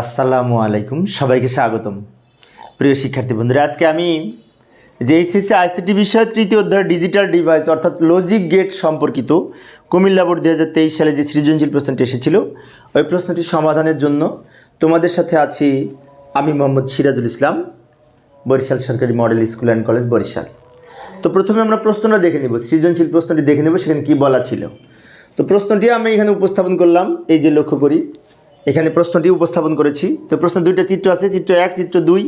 আসসালামু আলাইকুম, সবাইকে স্বাগতম। প্রিয় শিক্ষার্থী বন্ধুরা, আজকে আমি যে এইচএসসি আইসিটি বিষয় তৃতীয় অধ্যায় ডিজিটাল ডিভাইস অর্থাৎ লজিক গেট সম্পর্কিত কুমিল্লা বোর্ড দু হাজার তেইশ সালে যে সৃজনশীল প্রশ্নটি এসেছিল, ওই প্রশ্নটি সমাধানের জন্য তোমাদের সাথে আছি আমি মোহাম্মদ সিরাজুল ইসলাম, বরিশাল সরকারি model school and college Barishal. তো প্রথমে আমরা প্রশ্নটা দেখে নেব, সৃজনশীল প্রশ্নটি দেখে নেব, সেখানে কী বলা ছিল। তো প্রশ্নটি আমি এখানে উপস্থাপন করলাম, এই যে লক্ষ্য করি। এখানে প্রশ্নটি উপস্থাপন করেছি। তো প্রশ্ন দুইটা, চিত্র আছে, চিত্র এক, চিত্র দুই।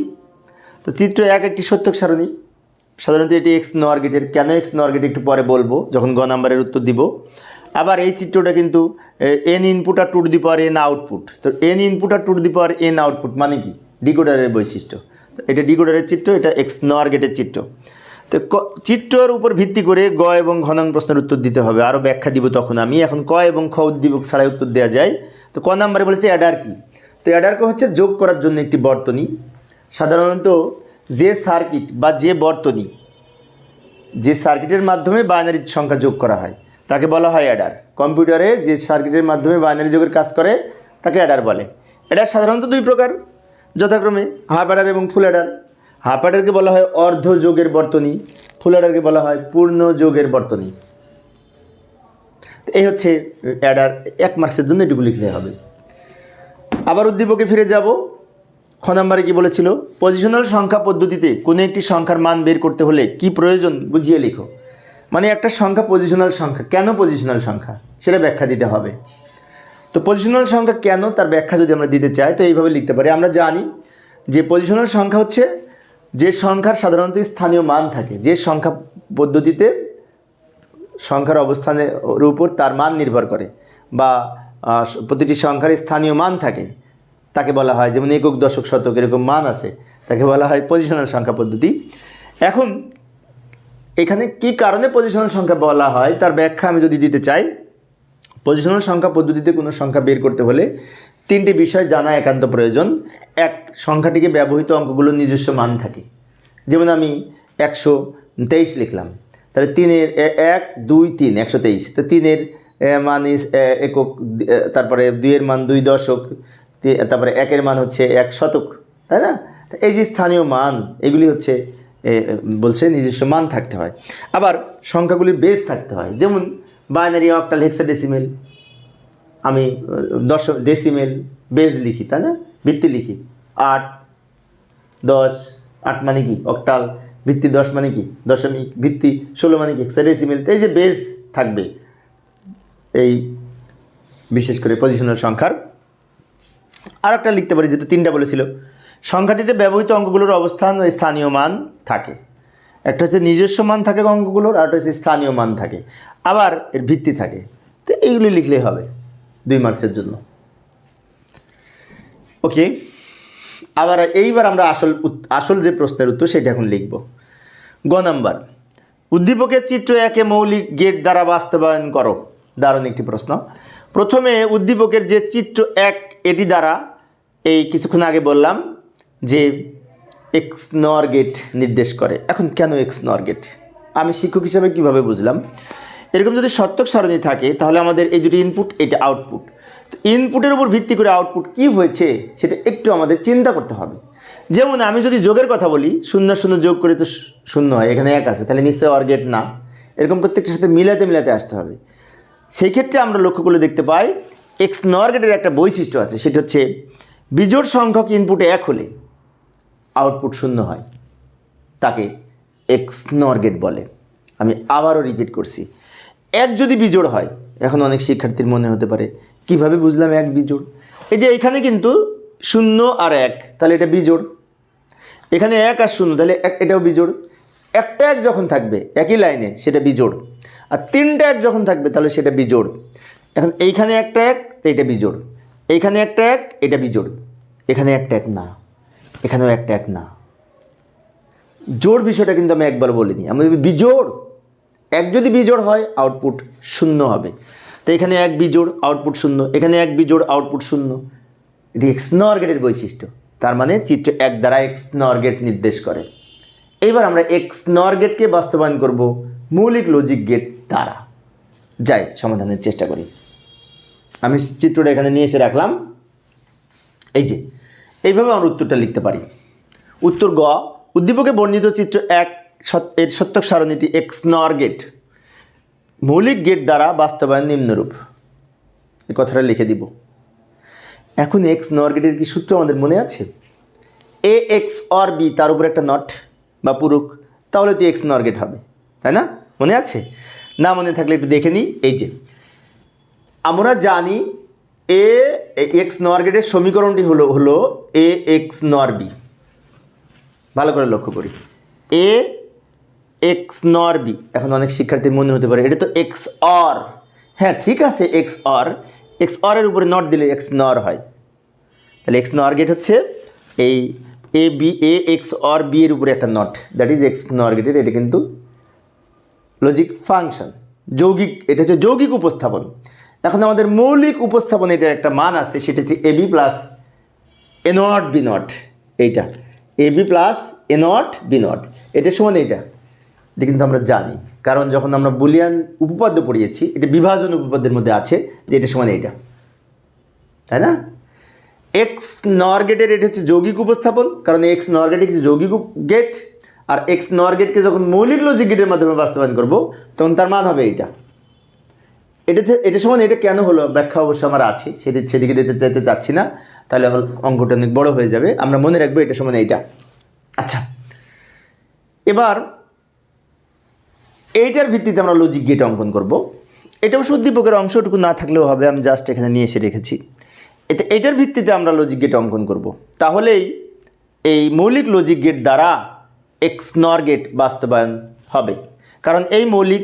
তো চিত্র এক একটি সত্যক সারণী। সাধারণত এটি এক্স নর গেটের কেন এক্স নর গেট একটু পরে বলব, যখন গ নাম্বারের উত্তর দিব। আবার এই চিত্রটা কিন্তু N input R to the power N output তো N input R to the power N output মানে কি? ডিকোডারের বৈশিষ্ট্য। তো এটা ডিকোডারের চিত্র, এটা এক্স নর গেটের চিত্র। তো চিত্রের উপর ভিত্তি করে গ এবং ঘনাং প্রশ্নের উত্তর দিতে হবে। আরও ব্যাখ্যা দিব তখন আমি। এখন ক এবং খ দিব ছাড়াই উত্তর দেওয়া যায়। তো ক নাম্বারে বলেছে অ্যাডার কি তো অ্যাডারকে হচ্ছে যোগ করার জন্য একটি বর্তনী। সাধারণত যে সার্কিট বা যে বর্তনী, যে সার্কিটের মাধ্যমে বাইনারি সংখ্যা যোগ করা হয়, তাকে বলা হয় অ্যাডার। কম্পিউটারে যে সার্কিটের মাধ্যমে বাইনারি যোগের কাজ করে, তাকে অ্যাডার বলে। অ্যাডার সাধারণত দুই প্রকার, যথাক্রমে হাফ অ্যাডার এবং ফুল অ্যাডার। হাফ অ্যাডারকে বলা হয় অর্ধ যোগের বর্তনী, ফুল অ্যাডারকে বলা হয় পূর্ণ যোগের বর্তনী। এই হচ্ছে অ্যাডার এক মার্কসের জন্য এটুকু লিখলে হবে। আবার উদ্দীপকে ফিরে যাব। খ নাম্বারে কি বলেছিল? পজিশনাল সংখ্যা পদ্ধতিতে কোনো একটি সংখ্যার মান বের করতে হলে কি প্রয়োজন বুঝিয়ে লিখো। মানে একটা সংখ্যা পজিশনাল সংখ্যা। কেন পজিশনাল সংখ্যা? সেটা ব্যাখ্যা দিতে হবে। তো পজিশনাল সংখ্যা কেন? তার ব্যাখ্যা যদি আমরা দিতে চাই, তো এইভাবে লিখতে পারি। আমরা জানি যে পজিশনাল সংখ্যা হচ্ছে যে সংখ্যার সাধারণত স্থানীয় মান থাকে। যে সংখ্যা পদ্ধতিতে সংখ্যার অবস্থানের উপর তার মান নির্ভর করে বা প্রতিটি সংখ্যার স্থানীয় মান থাকে। তাকে বলা হয় যেমন একক, দশক, শতক এরকম মান আছে। তাকে বলা হয় পজিশনাল সংখ্যা পদ্ধতি। এখন এখানে কি কারণে পজিশনাল সংখ্যা বলা হয় তার ব্যাখ্যা আমি যদি দিতে চাই পজিশনাল সংখ্যা পদ্ধতিতে কোনো সংখ্যা বের করতে হলে তিনটি বিষয় জানা একান্ত প্রয়োজন। এক, সংখ্যাটিকে ব্যবহৃত অঙ্কগুলোর নিজস্ব মান থাকে। যেমন আমি একশো তেইশ লিখলাম। তাহলে তিনের এক দুই তিন একশো তেইশ। তো তিনের মান ইস একক তারপরে দুইয়ের মান দুই দশক তারপরে একের মান হচ্ছে এক শতক তাই না? এই যে স্থানীয় মান এগুলি হচ্ছে বলছে নিজস্ব মান থাকতে হয়। আবার সংখ্যাগুলির বেস থাকতে হয়। যেমন বাইনারি অক্টাল হেক্সাডেসিমেল আমি আহ, দশ ডেসিমেল বেজ লিখি তাই না? ভিত্তি লিখি। আট দশ আট মানে কি? অক্টাল ভিত্তি দশ মানে কি? দশমিক ভিত্তি ষোলো মানে কি? হেক্সাডেসিমেল এই যে বেজ থাকবে, এই বিশেষ করে পজিশনাল সংখ্যার আর একটা লিখতে পারি যেহেতু তিনটা বলেছিল। সংখ্যাটিতে ব্যবহৃত অঙ্কগুলোর অবস্থান ও স্থানীয় মান থাকে। একটা হচ্ছে নিজস্ব মান থাকে অঙ্কগুলোর আর একটা হচ্ছে স্থানীয় মান থাকে। আবার এর ভিত্তি থাকে। তো এইগুলি লিখলেই হবে, দুই মার্কসের জন্য। ওকে আবার এইবার আমরা আসল আসল যে প্রশ্নের উত্তর সেটা এখন লিখব। গ নাম্বার, উদ্দীপকের চিত্র একে মৌলিক গেট দ্বারা বাস্তবায়ন করো। দারুণ একটি প্রশ্ন। প্রথমে উদ্দীপকের যে চিত্র এক, এটি দ্বারা, এই কিছুক্ষণ আগে বললাম যে এক্স নর গেট নির্দেশ করে। এখন কেন এক্স নর গেট? আমি শিক্ষক হিসাবে কীভাবে বুঝলাম? এরকম যদি সত্যক সারণী থাকে, তাহলে আমাদের এই দুটি ইনপুট এটা আউটপুট ইনপুটের উপর ভিত্তি করে আউটপুট কি হয়েছে, সেটা একটু আমাদের চিন্তা করতে হবে। যেমন আমি যদি যোগের কথা বলি, শূন্য শূন্য যোগ করে তো শূন্য হয়, এখানে এক আছে, তাহলে নিশ্চয়ই অর গেট না। এরকম প্রত্যেকটার সাথে মিলাতে মিলাতে আসতে হবে। সেই ক্ষেত্রে আমরা লক্ষ্য করলে দেখতে পাই এক্স নর গেটের একটা বৈশিষ্ট্য আছে, সেটা হচ্ছে বিজোড় সংখ্যক ইনপুটে এক হলে আউটপুট শূন্য হয়। তাকে এক্স নর গেট বলে। আমি আবারও রিপিট করছি। এক যদি বিজোড় হয়, এখন অনেক শিক্ষার্থীর মনে হতে পারে কীভাবে বুঝলাম এক বিজোড়? এই যে এখানে কিন্তু শূন্য আর এক, তাহলে এটা বিজোড়। এখানে এক আর শূন্য, তাহলে এক এটাও বিজোড়। একটা এক যখন থাকবে, একই লাইনে সেটা বিজোড়। আর তিনটা এক যখন থাকবে, তাহলে সেটা বিজোড়। এখন এইখানে একটা এক, তো এটা বিজোড়। এইখানে একটা এক, এটা বিজোড়। এখানে একটা এক না, এখানেও একটা এক না। জোড় বিষয়টা কিন্তু আমি একবার বলিনি। আমি বিজোড়। এক যদি বিজোড় হয় আউটপুট শূন্য হবে। তো এখানে এক বিজোড় আউটপুট শূন্য। এখানে এক বিজোড় আউটপুট শূন্য। এটি এক্স নর গেটের বৈশিষ্ট্য। তার মানে চিত্র এক দ্বারা এক্স নর গেট নির্দেশ করে। এইবার আমরা এক্স নর গেটকে বাস্তবায়ন করব মৌলিক লজিক গেট দ্বারা। যাই, সমাধানের চেষ্টা করি। আমি চিত্রটা এখানে নিয়ে এসে রাখলাম। এই যে, এইভাবে আমরা উত্তরটা লিখতে পারি। উত্তর গ, উদ্দীপকে বর্ণিত চিত্র এক এর সত্যক সারণীটি এক্স নর গেট মৌলিক গেট দ্বারা বাস্তবায়ন নিম্নরূপ। এই কথাটা লিখে দিব। এখন এক্স নর গেটের কি সূত্র আমাদের মনে আছে? এ এক্স অর বি তার উপর একটা নট বা পুরুক, তাহলে তো এক্স নর গেট হবে, তাই না? মনে আছে? না মনে থাকলে একটু দেখে নিই, এই যে। আমরা জানি এ এক্স নর গেটের সমীকরণটি হলো হলো এ এক্স নর বি ভালো করে লক্ষ্য করি। এ এক্স নর বি এখন অনেক শিক্ষার্থীর মনে হতে পারে, এটা তো এক্স অর হ্যাঁ ঠিক আছে এক্স অর এক্স অরের উপরে নট দিলে এক্স নর হয়। তাহলে এক্স নর গেট হচ্ছে এই A B A X or B এর উপরে একটা নট দ্যাট ইজ এক্স নর গেটের এটা কিন্তু লজিক ফাংশন যৌগিক, এটা হচ্ছে যৌগিক উপস্থাপন। এখন আমাদের মৌলিক উপস্থাপন এটার একটা মান আছে, সেটা হচ্ছে A B plus A not B not এইটা। A B plus A not B not এটার সমান এইটা। এটা কিন্তু আমরা জানি। কারণ যখন আমরা বুলিয়ান উপপাদ্য পড়িয়েছি, এটা বিভাজন উপপাদ্যের মধ্যে আছে যে এটা সমান এইটা। তাই না? এক্স নর গেটের এটা হচ্ছে যৌগিক উপস্থাপন। কারণ এক্স নর গেট হচ্ছে যৌগিক গেট আর এক্স নর গেটকে যখন মৌলিক লজিক গেটের মাধ্যমে বাস্তবায়ন করব, তখন তার মান হবে এইটা। এটা এটা সমান, এটা কেন হলো? ব্যাখ্যা অবশ্য আমার আছে, সেটা, সেদিকে যেতে যেতে চাচ্ছি না। তাহলে আমার অঙ্কটা অনেক বড় হয়ে যাবে। আমরা মনে রাখব এটা সমান এইটা। আচ্ছা। এবার এইটার ভিত্তিতে আমরা লজিক গেট অঙ্কন করব। এটা অবশ্য উদ্দীপকের অংশটুকু না থাকলেও হবে, আমি জাস্ট এখানে নিয়ে এসে রেখেছি। এতে এটার ভিত্তিতে আমরা লজিক গেট অঙ্কন করব। তাহলেই এই মৌলিক লজিক গেট দ্বারা এক্স নর গেট বাস্তবায়ন হবে। কারণ এই মৌলিক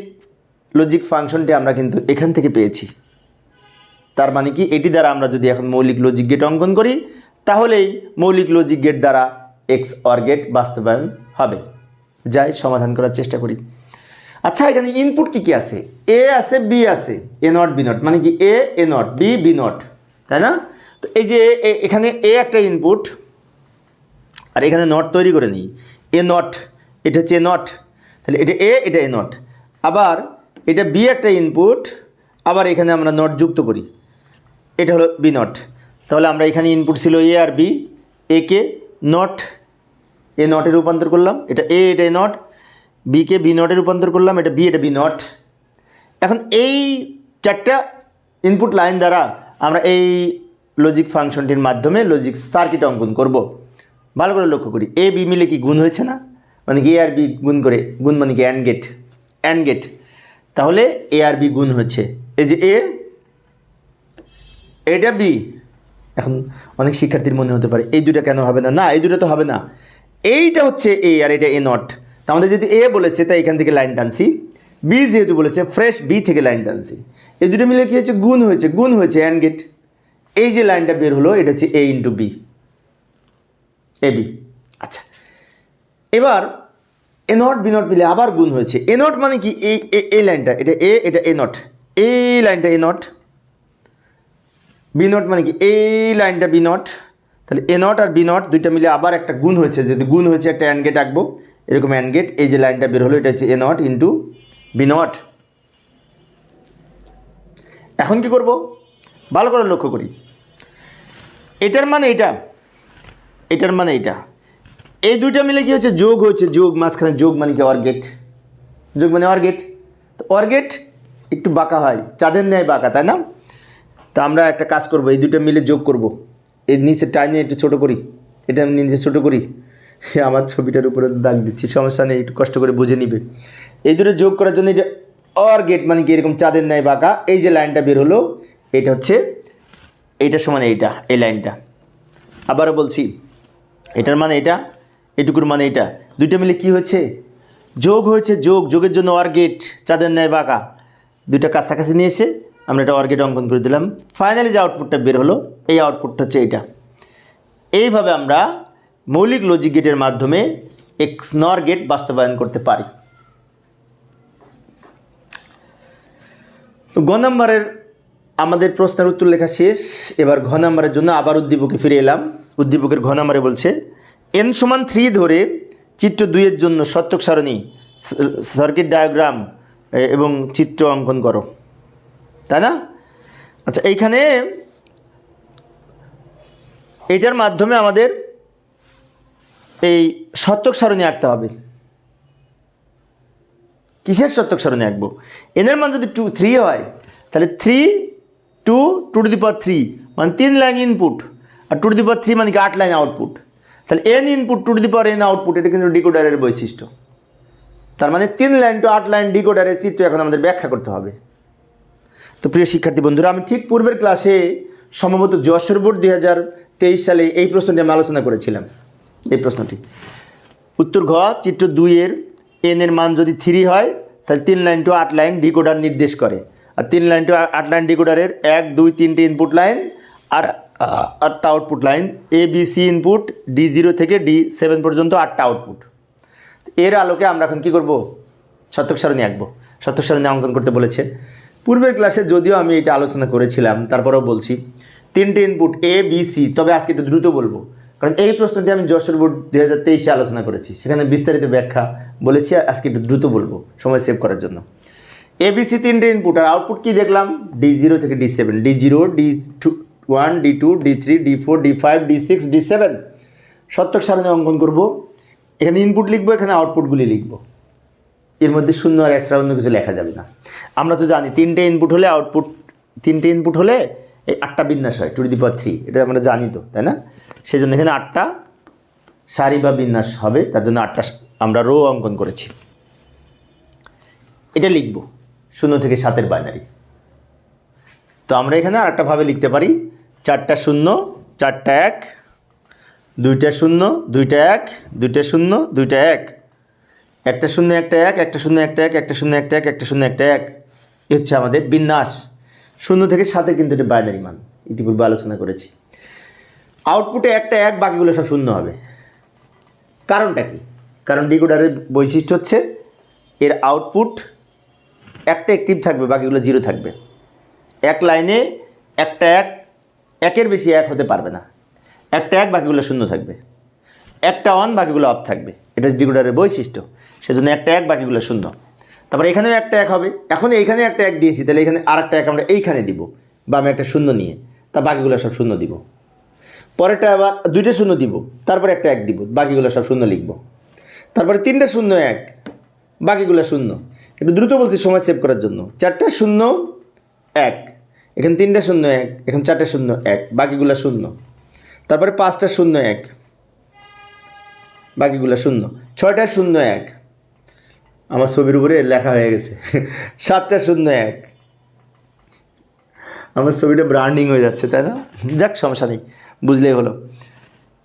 লজিক ফাংশনটি আমরা কিন্তু এখান থেকে পেয়েছি। তার মানে কি? এটি দ্বারা আমরা যদি এখন মৌলিক লজিক গেট অঙ্কন করি, তাহলেই মৌলিক লজিক গেট দ্বারা এক্স অর গেট বাস্তবায়ন হবে। যাই, সমাধান করার চেষ্টা করি। আচ্ছা এখানে ইনপুট কি কি আছে? এ আছে বি আছে এ নট বি নট মানে কি A A not B B not তাই না? তো এই যে এখানে এ একটা ইনপুট আর এখানে নট তৈরি করে নিই। এ নট এটা হচ্ছে এ নট তাহলে এটা এ এটা এ নট আবার এটা বি একটা ইনপুট আবার এখানে আমরা নট যুক্ত করি। এটা হলো বি নট তাহলে আমরা এখানে ইনপুট ছিল এ আর B A K not a নটে রূপান্তর করলাম। এটা এ এটা এ নট বিকে বি নটে রূপান্তর করলাম, এটা বি এটা বি নট এখন এই চারটা ইনপুট লাইন দ্বারা আমরা এই লজিক ফাংশনটির মাধ্যমে লজিক সার্কিট অঙ্কন করব। ভালো করে লক্ষ্য করি এ বি মিলে কি গুণ হয়েছে না? মানে কি এ আর বি গুণ করে, গুণ মানে কি অ্যান্ড গেট অ্যান্ড গেট তাহলে এ আর বি গুণ হচ্ছে এই যে এ এটা বি এখন অনেক শিক্ষার্থীর মনে হতে পারে, এই দুটা কেন হবে না? না, এই দুটো তো হবে না। এইটা হচ্ছে এ আর এটা এ নট তা আমাদের যেহেতু এ বলেছে, তাই এখান থেকে লাইন টানছি বি যেহেতু বলেছে ফ্রেশ বি থেকে লাইন টানছি এই দুটো মিলে কী হচ্ছে গুণ হয়েছে গুণ হয়েছে অ্যান্ড গেট এই যে লাইনটা বের হলো, এটা হচ্ছে A into B A B আচ্ছা। এবার এ নট বি নট মিলে আবার গুণ হয়েছে। এ নট মানে কি? এই এ- এই লাইনটা, এটা এ এটা এ নট এই লাইনটা এ নট বি নট মানে কি? এই লাইনটা বি নট তাহলে এ নট আর বি নট দুইটা মিলে আবার একটা গুণ হয়েছে। যদি গুণ হয়েছে, একটা অ্যান্ড গেট আঁকবো। এরকম অ্যান্ড গেট, এই যে লাইনটা বের হলো, এটা হচ্ছে A not into B not এখন কি করব? ভালো করে লক্ষ্য করি। এটার মানে এটা, এটার মানে এটা। এই দুইটা মিলে কি হচ্ছে? যোগ হচ্ছে, যোগ মাঝখানে, যোগ মানে কি? অর্গেট যোগ মানে অর্গেট তো অর্গেট একটু বাঁকা হয়, চাঁদের ন্যায় বাঁকা, তাই না? তা আমরা একটা কাজ করব, এই দুটো মিলে যোগ করব। এই নিচে টাইনে একটু ছোটো করি, এটা নিচে ছোটো করি। আমার ছবিটার উপরে দাগ দিচ্ছি, সমস্যা নেই, একটু কষ্ট করে বুঝে নিবে। এই দুটো যোগ করার জন্য এটা অর গেট মানে কি, এরকম চাঁদের ন্যায় বাঁকা, এই যে লাইনটা বের হলো, এটা হচ্ছে এইটার সমান এইটা, এই লাইনটা। আবারও বলছি, এটার মানে এটা, এটুকুর মানে এটা। দুইটা মিলে কি হয়েছে? যোগ হয়েছে, যোগ, যোগের জন্য অর গেট চাঁদের ন্যায় বাঁকা। দুইটা কাছাকাছি নিয়ে এসে আমরা এটা অর্গেট অঙ্কন করে দিলাম। ফাইনালি যে আউটপুটটা বের হলো, এই আউটপুটটা হচ্ছে এইটা। এইভাবে আমরা মৌলিক লজিক গেটের মাধ্যমে এক্স নর গেট বাস্তবায়ন করতে পারি। তো গ নম্বরের আমাদের প্রশ্নের উত্তর লেখা শেষ। এবার ঘ নম্বরের জন্য আবার উদ্দীপকে ফিরে এলাম। উদ্দীপকের ঘ নম্বরে বলছে এন সমান থ্রি ধরে চিত্র দুইয়ের জন্য সত্যক সারণী সার্কিট ডায়াগ্রাম এবং চিত্র অঙ্কন করো। তাই না? আচ্ছা এইখানে এটার মাধ্যমে আমাদের এই শতক সারণী আঁকতে হবে। কিসের শতক সারণী আঁকবো? এনের মান যদি টু থ্রি হয়, তাহলে three to two to the power three মানে তিন line input R two to the power three মানে কি আট লাইন আউটপুট তাহলে N input two to the power N output এটা কিন্তু ডিকোডারের বৈশিষ্ট্য। তার মানে তিন লাইন টু আট লাইন ডিকোডারের চিত্র এখন আমাদের ব্যাখ্যা করতে হবে। তো প্রিয় শিক্ষার্থী বন্ধুরা, আমি ঠিক পূর্বের ক্লাসে সম্ভবত যশোর বোর্ড দুই হাজার তেইশ সালে এই প্রশ্নটি আমি আলোচনা করেছিলাম। এই প্রশ্নটি। উত্তর ঘ, চিত্র দুইয়ের এন এর মান যদি থ্রি হয়, তাহলে তিন লাইন টু আট লাইন ডিকোডার নির্দেশ করে। আর তিন লাইন টু আট লাইন ডিকোডারের এক, দুই তিনটে ইনপুট লাইন আর আটটা output line A B C input D zero থেকে ডি সেভেন পর্যন্ত আটটা আউটপুট এর আলোকে আমরা এখন কী করব? শতক সারণী আঁকবো। শতক সারণী অঙ্কন করতে বলেছে। পূর্বের ক্লাসে যদিও আমি এটা আলোচনা করেছিলাম, তারপরেও বলছি, তিনটে ইনপুট এ বি সি তবে আজকে একটু দ্রুত বলব। কারণ এই প্রশ্নটি আমি যশোর বোর্ড দু হাজার তেইশে আলোচনা করেছি। সেখানে বিস্তারিত ব্যাখ্যা বলেছি আজকে একটু দ্রুত বলব, সময় সেভ করার জন্য। এবিসি তিনটে ইনপুট আর আউটপুট কি দেখলাম? ডি জিরো থেকে D seven D zero D two one D two D three D four D five D six D seven সত্যক সারণী অঙ্কন করব। এখানে ইনপুট লিখব, এখানে আউটপুটগুলি লিখব। এর মধ্যে শূন্য আর এক্সট্রা অন্য কিছু লেখা যাবে না। আমরা তো জানি তিনটে ইনপুট হলে আউটপুট তিনটে ইনপুট হলে এই আটটা বিন্যাস হয় টু দি পাওয়ার থ্রি এটা আমরা জানি তো, তাই না? সেই জন্য এখানে আটটা সারি বা বিন্যাস হবে, তার জন্য আটটা আমরা রো অঙ্কন করেছি। এটা লিখব শূন্য থেকে সাতের বাইনারি তো আমরা এখানে ভাবে লিখতে পারি, চারটা শূন্য, চারটা এক, দুইটা শূন্য, দুইটা এক, দুইটা শূন্য, দুইটা এক। একটা শূন্য, একটা এক, একটা শূন্য, একটা এক, একটা শূন্য, একটা এক, একটা শূন্য, একটা এক। এ হচ্ছে আমাদের বিন্যাস। শূন্য থেকে সাতের কিন্তু এটা বাইনারি মান, ইতিপূর্বে আলোচনা করেছি। আউটপুটে একটা এক, বাকিগুলো সব শূন্য হবে। কারণটা কি? কারণ ডিকোডারের বৈশিষ্ট্য হচ্ছে এর আউটপুট একটা অ্যাক্টিভ থাকবে, বাকিগুলো জিরো থাকবে। এক লাইনে একটা এক, একের বেশি এক হতে পারবে না। একটা এক, বাকিগুলো শূন্য থাকবে। একটা অন বাকিগুলো অফ থাকবে। এটা ডিকোডারের বৈশিষ্ট্য। সেজন্য একটা এক, বাকিগুলো শূন্য। তারপর এখানেও একটা এক হবে। এখন এইখানে একটা এক দিয়েছি, তাহলে এখানে আর একটা এক আমরা এইখানে দিব। বা আমি একটা শূন্য নিয়ে, তা বাকিগুলো সব শূন্য দিব। পরেরটা আবার দুইটা শূন্য দিব, তারপরে একটা এক দিব, বাকিগুলো সব শূন্য লিখব। তারপরে তিনটা শূন্য এক, বাকিগুলো শূন্য। একটু দ্রুত বলছি, সময় সেভ করার জন্য। চারটা শূন্য এক, এখন তিনটা শূন্য এক, এখন চারটা শূন্য এক, বাকিগুলো শূন্য। তারপরে পাঁচটা শূন্য এক, বাকিগুলো শূন্য। ছয়টা শূন্য এক, আমার ছবির উপরে লেখা হয়ে গেছে। সাতটা শূন্য এক। আমার ছবিটা ব্র্যান্ডিং হয়ে যাচ্ছে, তাই না? যাক, সমস্যা নেই। বুঝলেই হলো।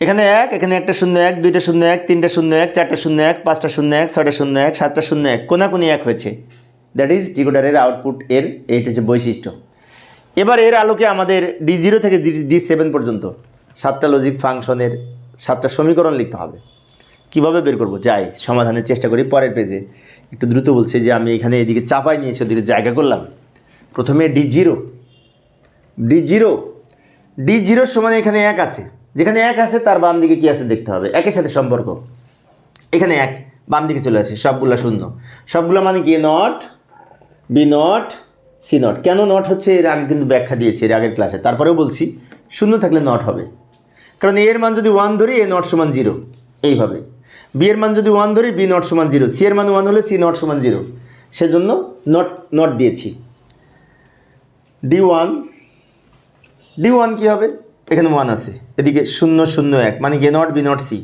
এখানে এক, এখানে একটা শূন্য এক, দুইটা শূন্য এক, তিনটা শূন্য এক, চারটা শূন্য এক, পাঁচটা শূন্য এক ছটা শূন্য এক, সাতটা শূন্য এক, কোনাকুনি এক হয়েছে। দ্যাট ইজ ডিকোডারের আউটপুট এর এইটা হচ্ছে বৈশিষ্ট্য। এবার এর আলোকে আমাদের ডি জিরো থেকে ডি সেভেন পর্যন্ত সাতটা লজিক ফাংশনের সাতটা সমীকরণ লিখতে হবে। কীভাবে বের করব? যাই, সমাধানের চেষ্টা করি পরের পেজে একটু দ্রুত বলছে যে আমি এখানে এদিকে চাপাই নিয়ে এসে ওদিকে জায়গা করলাম। প্রথমে D zero D zero D জিরোর সমান এখানে এক আছে। যেখানে এক আছে, তার বাম দিকে কী আছে দেখতে হবে? একের সাথে সম্পর্ক। এখানে এক, বাম দিকে চলে আসে, সবগুলো শূন্য। সবগুলো মানে কি? Not B not C not কেন নট হচ্ছে? এর আগে কিন্তু ব্যাখ্যা দিয়েছি, এর আগের ক্লাসে তারপরেও বলছি, শূন্য থাকলে নট হবে। কারণ এর মান যদি ওয়ান ধরি এ নট সমান জিরো এইভাবে। বি এর মান যদি ওয়ান ধরি বি নট সমান জিরো সি এর মান ওয়ান হলে সি নট সমান জিরো সেজন্য নট নট দিয়েছি। ডি ওয়ান ডি ওয়ান কী হবে? এখানে ওয়ান আছে। এদিকে শূন্য শূন্য এক মানে A not B not C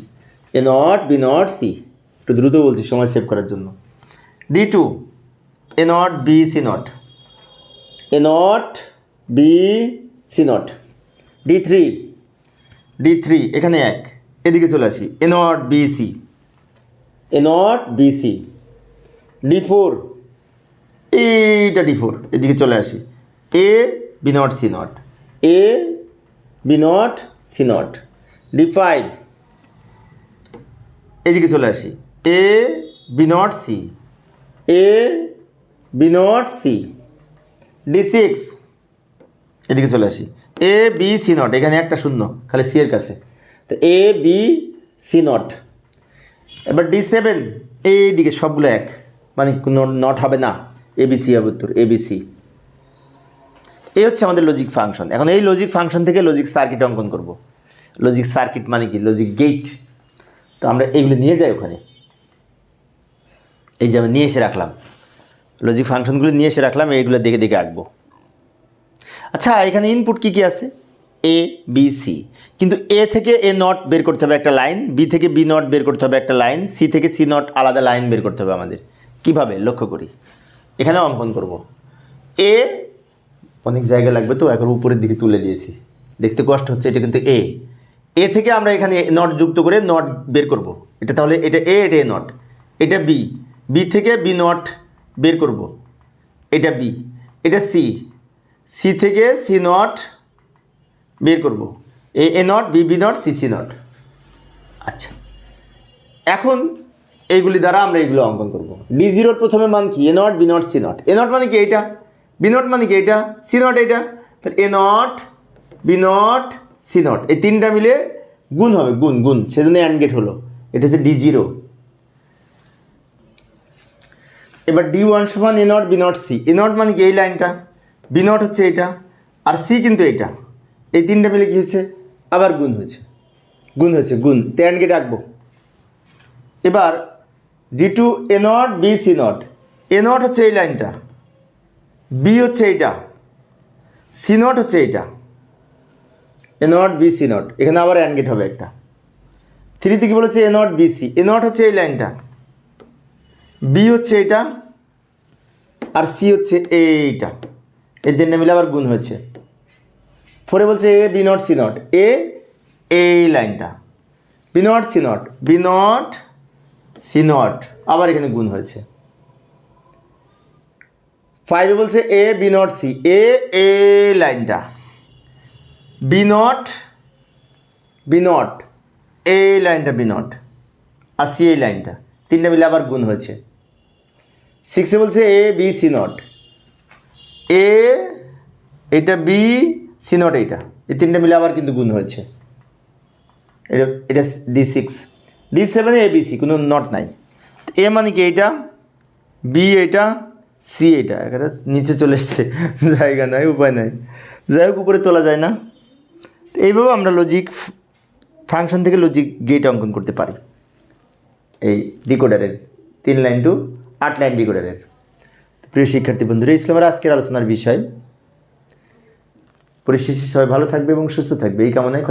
A not B not C একটু দ্রুত বলছি, সময় সেভ করার জন্য। D two A not B C not A not B C not D three D three এখানে এক। এদিকে চলে আসি। A not B C A not B C D four এইটা ডি ফোর এদিকে চলে আসি। A B not C not A B not C not D five এদিকে চলে আসি। A B not C A B not C D six এদিকে চলে আসি। এ বি সি নট এখানে একটা শূন্য, খালি সি এর কাছে। তো এ বি সি নট এবার ডি সেভেন এইদিকে সবগুলো এক। মানে নট হবে না। এবিসি হবে উত্তর। এবিসি এই হচ্ছে আমাদের লজিক ফাংশন এখন এই লজিক ফাংশন থেকে লজিক সার্কিট অঙ্কন করব। লজিক সার্কিট মানে কি? লজিক গেট তো আমরা এগুলো নিয়ে যাই ওখানে। এই যে আমি নিয়ে এসে রাখলাম। লজিক ফাংশনগুলো নিয়ে এসে রাখলাম, এইগুলো দেখে দেখে আঁকবো। আচ্ছা এখানে ইনপুট কী কী আছে? এ বি সি কিন্তু এ থেকে এ নট বের করতে হবে একটা লাইন বি থেকে বি নট বের করতে হবে একটা লাইন সি থেকে সি নট আলাদা লাইন বের করতে হবে আমাদের। কীভাবে? লক্ষ্য করি। এখানে অঙ্কন করব। এ অনেক জায়গা লাগবে তো, এখন উপরের দিকে তুলে দিয়েছি। দেখতে কষ্ট হচ্ছে, এটা কিন্তু এ এ থেকে আমরা এখানে নট যুক্ত করে নট বের করব। এটা তাহলে এটা এ এটা এ নট এটা বি বি থেকে বি নট বের করব। এটা বি এটা সি সি থেকে সি নট বের করব। A A not B B not C C not আচ্ছা। এখন এইগুলি দ্বারা আমরা এগুলো অঙ্কন করব। ডি জিরোর প্রথমে মান কি? A not B not C not A not মানে কি এইটা? বি নট মানে কি এইটা সি নট এইটা তাহলে A not B not C not এই তিনটা মিলে গুণ হবে, গুণ গুণ। সেজন্য অ্যান্ড গেট হলো। এটা হচ্ছে ডি জিরো এবার ডি ওয়ান সমান A not B not C A not মানে কি? এই লাইনটা। বি নট হচ্ছে এটা। আর সি কিন্তু এটা। এই তিনটা মিলে কি হচ্ছে? আবার গুণ হয়েছে। গুণ হয়েছে, গুণ। তে অ্যান্ড গেট আঁকবো। এবার D two A not B C not A not হচ্ছে এই লাইনটা। বি হচ্ছে এইটা। সি নট হচ্ছে এইটা। A not B C not এখানে আবার অ্যান্ড গেট হবে একটা। থ্রিতে কি বলেছে? A not B C A not হচ্ছে এই লাইনটা। বি হচ্ছে এটা আর সি হচ্ছে এইটা। এর জন্য মিলে আবার গুণ হয়েছে। ফোরে বলছে A B not C not A এই লাইনটা। B not C not B not C not আবার এখানে গুণ হয়েছে। ফাইভে বলছে A B not C A এ লাইনটা। বি নট বি নট এই লাইনটা বি নট আর সি এই লাইনটা। তিনটা মিলে আবার গুণ হয়েছে। সিক্সে বলছে A B C not A এটা বি সি নট এইটা। এই তিনটা মিলে আবার কিন্তু গুণ হয়েছে। এটা এটা ডি সিক্স ডি সেভেনে এ বি সি কোনো নট নাই। এ মানে কি এইটা? বি এটা সি এটা একটা নিচে চলে এসছে। জায়গা নাই, উপায় নাই। যাই হোক, উপরে তোলা যায় না। তো এইভাবে আমরা লজিক ফাংশন থেকে লজিক গেট অঙ্কন করতে পারি। এই ডিকোডারের তিন লাইন টু আট লাইন ডিকোডারের। প্রিয় শিক্ষার্থী বন্ধুরা, এই ছিল আমার আজকের আলোচনার বিষয়। পরিশেষে সবাই ভালো থাকবে এবং সুস্থ থাকবে। এই কামনায়